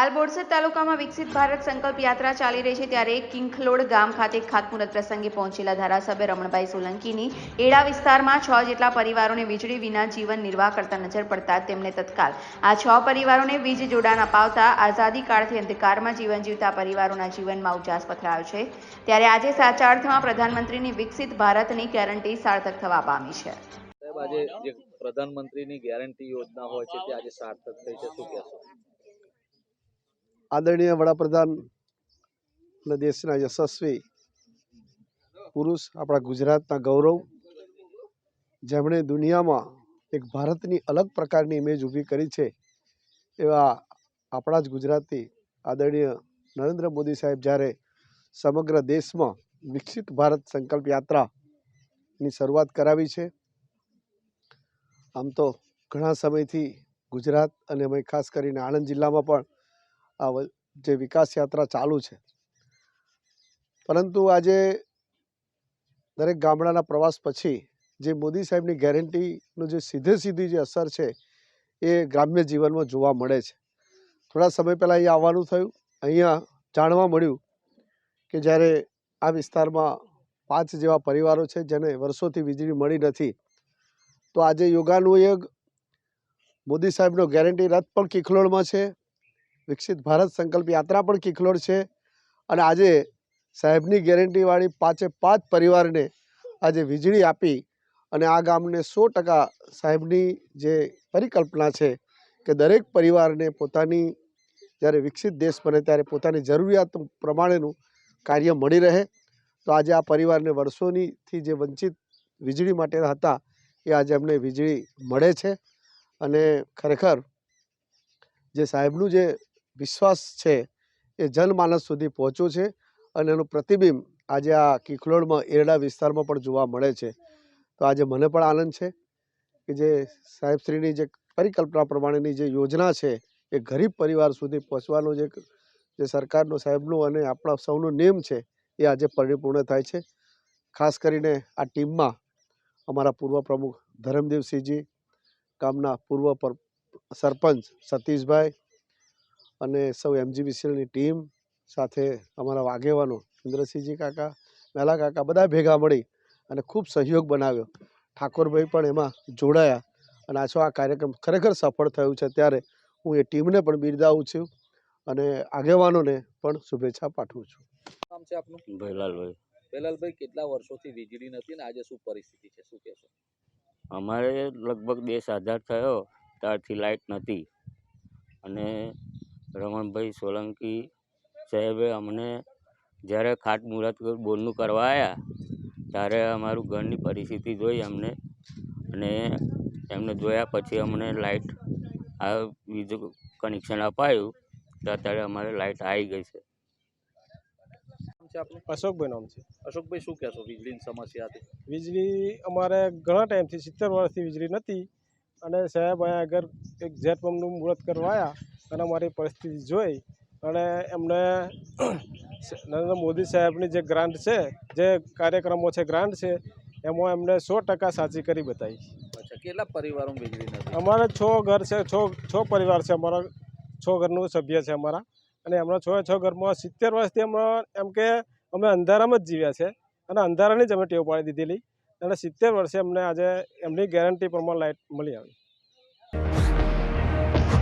હાલ બોરસદ તાલુકામાં વિકસિત ભારત સંકલ્પ યાત્રા ચાલી રહી છે ત્યારે કિંખલોડ ગામ ખાતે ખાતમુહૂર્ત પ્રસંગે પહોંચેલા ધારાસભ્ય રમણભાઈ સોલંકીની એડા વિસ્તારમાં છ જેટલા પરિવારોને વીજળી વિના જીવન નિર્વાહ કરતા નજર પડતા તેમણે તત્કાલ આ છ પરિવારોને વીજ જોડાણ અપાવતા આઝાદી કાળથી અંધકારમાં જીવન જીવતા પરિવારોના જીવનમાં ઉજાસ પથરાયો છે. ત્યારે આજે સાચા અર્થમાં પ્રધાનમંત્રીની વિકસિત ભારતની ગેરંટી સાર્થક થવા પામી છે. આજે પ્રધાનમંત્રીની ગેરંટી યોજના હોય છે તે આજે સાર્થક થઈ છે. શું કહેશો? આદરણીય વડાપ્રધાન અને દેશના યશસ્વી પુરુષ, આપણા ગુજરાતના ગૌરવ, જેમણે દુનિયામાં એક ભારતની અલગ પ્રકારની ઇમેજ ઊભી કરી છે, એવા આપણા જ ગુજરાતી આદરણીય નરેન્દ્ર મોદી સાહેબ જ્યારે સમગ્ર દેશમાં વિકસિત ભારત સંકલ્પ યાત્રાની શરૂઆત કરાવી છે. આમ તો ઘણા સમયથી ગુજરાત અને અમે ખાસ કરીને આણંદ જિલ્લામાં પણ આ જે વિકાસ યાત્રા ચાલુ છે. પરંતુ આજે દરેક ગામડાના પ્રવાસ પછી જે મોદી સાહેબની ગેરંટીનું જે સીધે સીધી જે અસર છે, એ ગ્રામ્ય જીવનમાં જોવા મળે છે. થોડા સમય પહેલાં અહીંયા આવવાનું થયું. અહીંયા જાણવા મળ્યું કે જ્યારે આ વિસ્તારમાં પાંચ જેવા પરિવારો છે, જેને વર્ષોથી વીજળી મળી નથી, તો આજે યોગાનુયોગ મોદી સાહેબનો ગેરંટી રથ પણ કિખલોળમાં છે. વિકસિત ભારત સંકલ્પ યાત્રા પણ કિખલોડ છે અને આજે સાહેબની ગેરંટીવાળી પાંચે પાંચ પરિવારને આજે વીજળી આપી અને આ ગામને સો ટકા સાહેબની જે પરિકલ્પના છે કે દરેક પરિવારને પોતાની જ્યારે વિકસિત દેશ બને ત્યારે પોતાની જરૂરિયાત પ્રમાણેનું કાર્ય મળી રહે. તો આજે આ પરિવારને વર્ષોનીથી જે વંચિત વીજળી માટે હતા એ આજે એમને વીજળી મળે છે અને ખરેખર જે સાહેબનું જે વિશ્વાસ છે એ જનમાનસ સુધી પહોંચ્યું છે અને એનું પ્રતિબિંબ આજે આ કિખલોડમાં એરડા વિસ્તારમાં પણ જોવા મળે છે. તો આજે મને પણ આનંદ છે કે જે સાહેબશ્રીની જે પરિકલ્પના પ્રમાણેની જે યોજના છે એ ગરીબ પરિવાર સુધી પહોંચવાનો જે જે સરકારનો સાહેબનો અને આપણા સૌનો નેમ છે એ આજે પરિપૂર્ણ થાય છે. ખાસ કરીને આ ટીમમાં અમારા પૂર્વ પ્રમુખ ધરમદેવસિંહજી, ગામના પૂર્વ પર સરપંચ સતીશભાઈ અને સૌ એમજીવીસીએલની ટીમ સાથે અમારા આગેવાનો ઇન્દ્રસિંહજી કાકા મેલા કાકા બધા ભેગા મળી અને ખૂબ સહયોગ બનાવ્યો. ઠાકોરભાઈ પણ એમાં જોડાયા અને આછો આ કાર્યક્રમ ખરેખર સફળ થયું છે ત્યારે હું એ ટીમને પણ બિરદાવું છું અને આગેવાનોને પણ શુભેચ્છા પાઠવું છું. નામ છે આપનું? ભૈલાલભાઈ. ભૈલાલભાઈ કેટલા વર્ષોથી વીજળી નથી ને આજે શું પરિસ્થિતિ છે? શું કહેશો? અમારે લગભગ દેશ આઝાદ થયો ત્યારથી લાઇટ નથી. અને રમણભાઈ સોલંકી સાહેબે અમને જ્યારે ખાતમુહૂર્ત બોરનું કરવા આવ્યા ત્યારે અમારું ઘરની પરિસ્થિતિ જોઈ અમને અને એમને જોયા પછી અમને લાઇટ આ વીજ કનેક્શન અપાયું તો અત્યારે અમારે લાઇટ આવી ગઈ છે. અશોકભાઈ નામ છે. અશોકભાઈ શું કહેશો? વીજળીની સમસ્યા હતી. વીજળી અમારે ઘણા ટાઈમથી સિત્તેર વર્ષથી વીજળી નથી અને સાહેબ અહીંયા આગળ એક ઝેટ પંપનું મુહૂર્ત કરવા આવ્યા અને અમારી પરિસ્થિતિ જોઈ અને એમને નરેન્દ્ર મોદી સાહેબની જે ગ્રાન્ટ છે જે કાર્યક્રમો છે ગ્રાન્ટ છે એમાં એમને સો ટકા સાચી કરી બતાવી. કેટલા પરિવારો અમારે છ ઘર છે છ છ પરિવાર છે અમારા છ ઘરનું સભ્ય છે અમારા. અને એમના છ છ ઘરમાં સિત્તેર વર્ષથી અમે એમ કે અમે અંધારામાં જ જીવ્યા છે અને અંધારાની જ અમે ટેવ પાડી દીધેલી. અને સિત્તેર વર્ષે અમને આજે એમની ગેરંટી પ્રમાણે લાઇટ મળી આવી.